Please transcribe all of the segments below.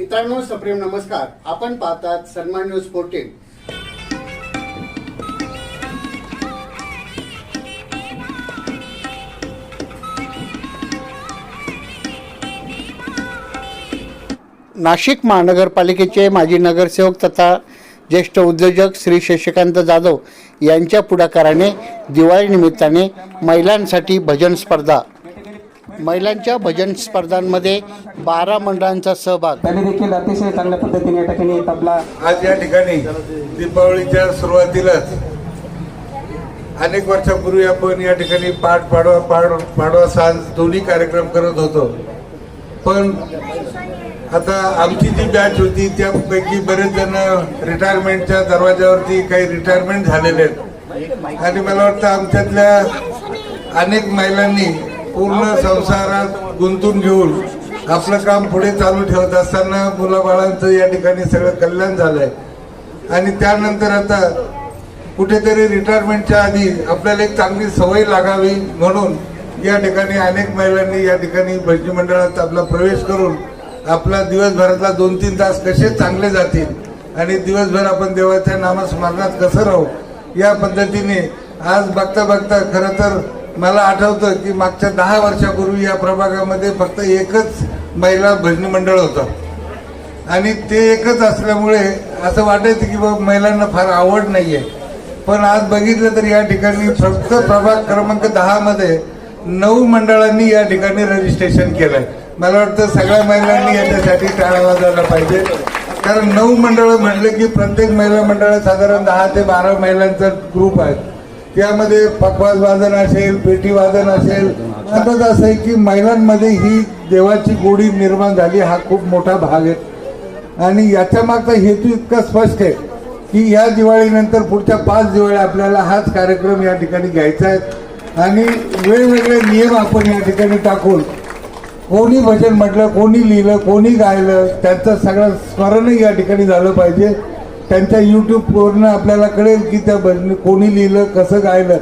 मित्रांनो सप्रेम नमस्कार. आपण पाहतात सन्मान न्यूज फोर्टीन नाशिक महानगरपालिकेचे माजी नगरसेवक तथा ज्येष्ठ उद्योजक श्री शशिकांत जाधव यांच्या पुढाकाराने दिवाळी निमित्ताने महिलांसाठी भजन स्पर्धा महिलांच्या भजन स्पर्धांमध्ये बारा मंडळांचा सहभाग. त्यांनी देखील अतिशय चांगल्या पद्धतीने या ठिकाणी तबला आज या ठिकाणी दीपावलीच्या सुरुवातीलाच अनेक वर्षापूर्वी आपण या ठिकाणी पाठ पाडवा पाड पाडवा सांज दोन्ही कार्यक्रम करत होतो. पण आता आमची जी बॅच होती त्यापैकी बरेच जण रिटायरमेंटच्या दरवाजावरती काही रिटायरमेंट झालेले आहेत. आणि मला वाटतं आमच्यातल्या अनेक महिलांनी पूर्ण संसारात गुंतून घेऊन आपलं काम पुढे चालू ठेवत असताना मुलाबाळांचं या ठिकाणी सगळं कल्याण झालंय. आणि त्यानंतर आता कुठेतरी रिटायरमेंटच्या आधी आपल्याला एक चांगली सवय लागावी म्हणून या ठिकाणी अनेक महिलांनी या ठिकाणी भजनी मंडळात आपला प्रवेश करून आपला दिवसभरातला दोन तीन तास कसे चांगले जातील आणि दिवसभर आपण देवाच्या नामस्मरणात कसं राहू या पद्धतीने आज बघता बघता खरं तर मला आठवतं की मागच्या दहा वर्षापूर्वी या प्रभागामध्ये फक्त एकच महिला भजनी मंडळ होतं. आणि ते एकच असल्यामुळे असं वाटायचं की बाबा महिलांना फार आवड नाही आहे पण आज बघितलं तर या ठिकाणी फक्त प्रभाग क्रमांक दहामध्ये नऊ मंडळांनी या ठिकाणी रजिस्ट्रेशन केलं आहे मला वाटतं सगळ्या महिलांनी याच्यासाठी टाळा वाजायला पाहिजे. कारण नऊ मंडळ म्हटलं की प्रत्येक महिला मंडळात साधारण दहा ते बारा महिलांचा ग्रुप आहे त्यामध्ये पखवाज वादन असेल पेटी वादन असेल महत्वाचं असं आहे की महिलांमध्ये ही देवाची गोडी निर्माण झाली हा खूप मोठा भाग आहे. आणि याच्या मागचा हेतू इतका स्पष्ट आहे की या दिवाळीनंतर पुढच्या पाच दिवाळी आपल्याला हाच कार्यक्रम या ठिकाणी घ्यायचा आहे. आणि वेगवेगळे नियम आपण या ठिकाणी टाकून कोणी भजन म्हटलं कोणी लिहिलं कोणी गायलं त्यांचं सगळं स्मरणही या ठिकाणी झालं पाहिजे. त्यांच्या यूट्यूबवरनं आपल्याला कळेल की त्या भजन कोणी लिहिलं कसं गायलं.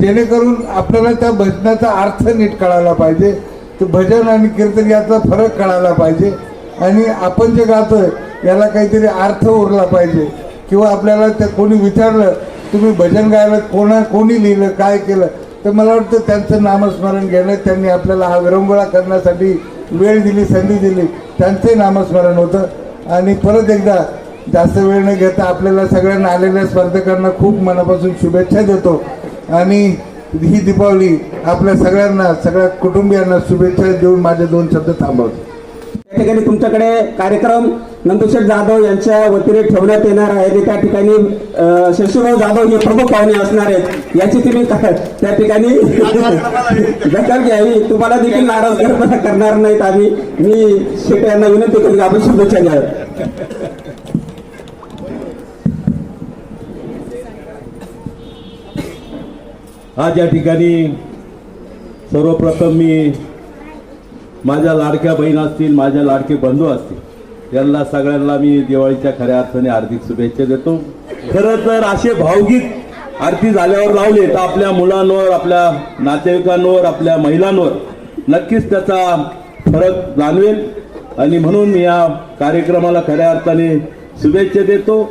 जेणेकरून आपल्याला त्या भजनाचा अर्थ नीट कळायला पाहिजे. तर भजन आणि कीर्तन यातला फरक कळायला पाहिजे. आणि आपण जे गातोय याला काहीतरी अर्थ उरला पाहिजे. किंवा आपल्याला त्या कोणी विचारलं तुम्ही भजन गायलं कोणा कोणी लिहिलं काय केलं? तर मला वाटतं त्यांचं नामस्मरण घेणं त्यांनी आपल्याला हा विरंगुळा करण्यासाठी वेळ दिली संधी दिली त्यांचंही नामस्मरण होतं. आणि परत एकदा जास्त वेळ न घेता आपल्याला सगळ्यांना आलेल्या स्पर्धकांना खूप मनापासून शुभेच्छा देतो. आणि ही दीपावली आपल्या सगळ्यांना सगळ्या कुटुंबियांना शुभेच्छा देऊन माझे दोन शब्द थांबवतो. या ठिकाणी तुमच्याकडे कार्यक्रम नंदुशेठ जाधव यांच्या वतीने ठेवण्यात येणार आहे त्या ठिकाणी अं, शशीभाऊ जाधव हे प्रमुख पाहुणे असणार आहेत. याची तुम्ही त्या ठिकाणी दखल घ्यावी. तुम्हाला देखील नाराज करणार- करणार नाहीत आम्ही. मी शेटे यांना विनंती करेन आपण शुभेच्छा घ्याव्या आज या ठिकाणी सर्वप्रथम मी माझ्या लाडक्या बहीण असतील माझ्या लाडके बंधू असतील यांना सगळ्यांना मी दिवाळीच्या खऱ्या अर्थाने हार्दिक शुभेच्छा देतो. खरं तर असे भावगीत आरती झाल्यावर लावले तर आपल्या मुलांवर आपल्या नातेवाईकांवर आपल्या महिलांवर नक्कीच त्याचा फरक जाणवेल. आणि म्हणून मी या कार्यक्रमाला खऱ्या अर्थाने शुभेच्छा देतो.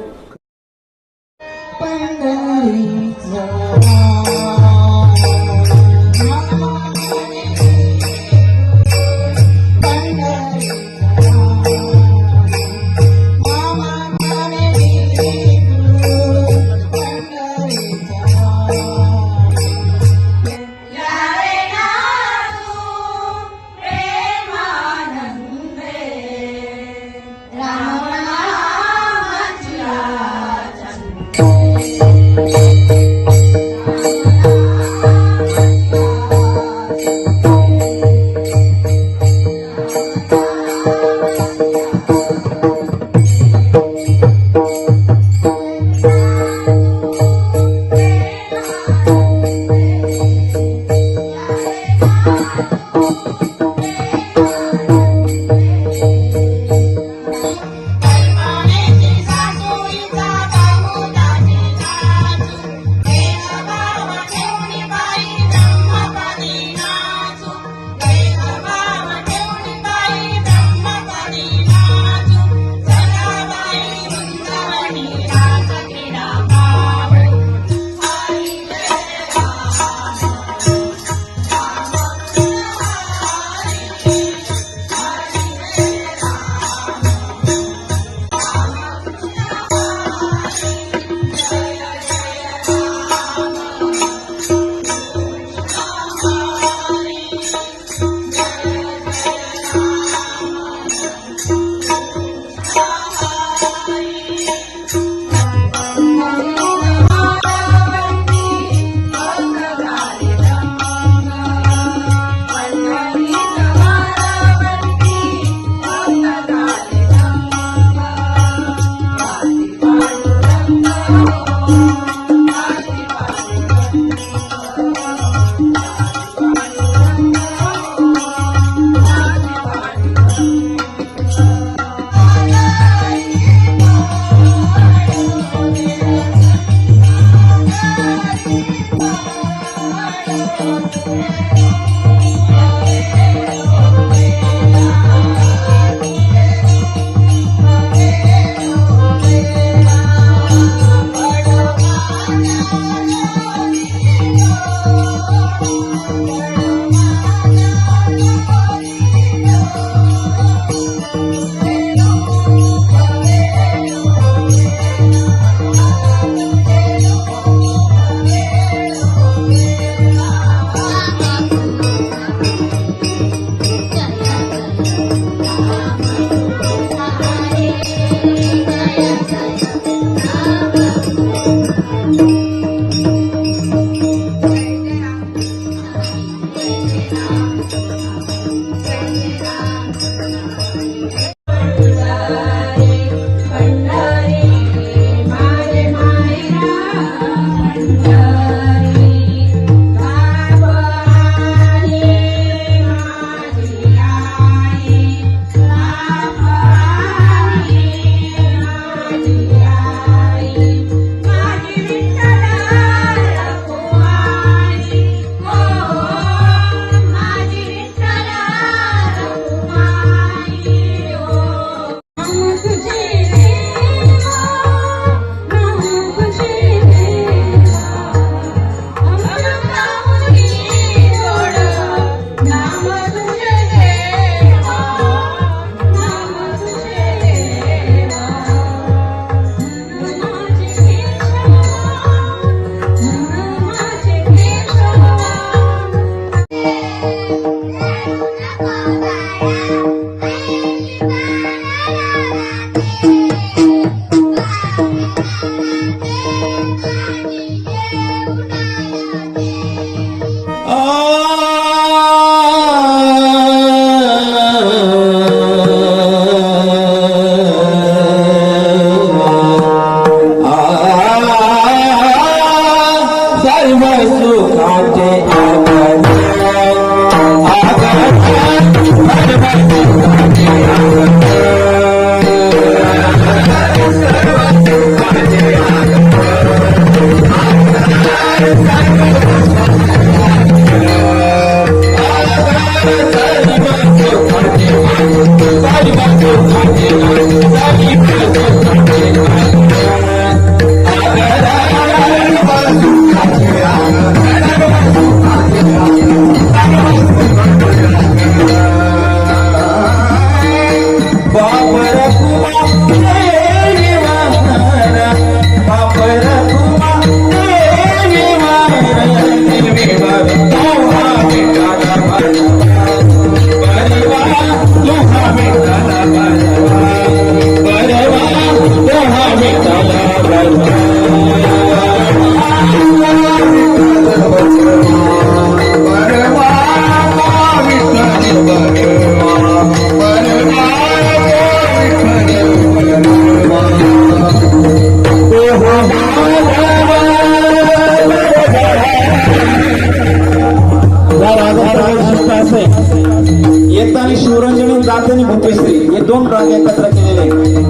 भूपेश्री हे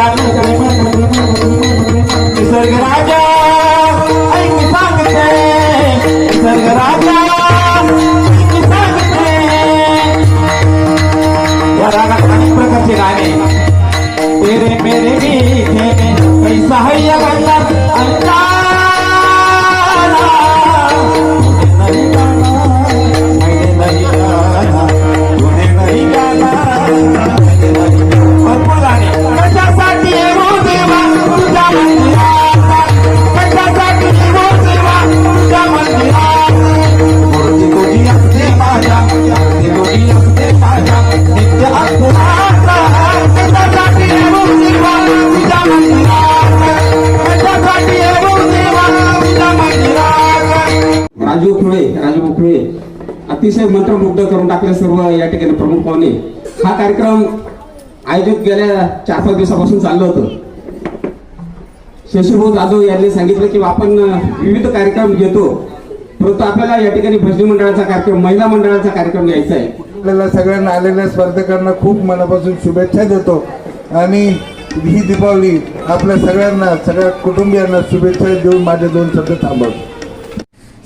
Chicago. अतिशय मंत्रमुग्ध करून टाकले सर्व या ठिकाणी प्रमुख पाहुणे. हा कार्यक्रम आयोजित गेल्या चार पाच दिवसापासून चाललं होतं. शशीभाऊ जाधव यांनी सांगितलं की आपण विविध कार्यक्रम घेतो. परंतु आपल्याला या ठिकाणी भजनी मंडळाचा कार्यक्रम महिला मंडळाचा कार्यक्रम घ्यायचा आहे. आपल्याला सगळ्यांना आलेल्या स्पर्धकांना खूप मनापासून शुभेच्छा देतो. आणि ही दीपावली आपल्या सगळ्यांना सगळ्या कुटुंबियांना शुभेच्छा देऊन माझे दोन शब्द थांबवतो.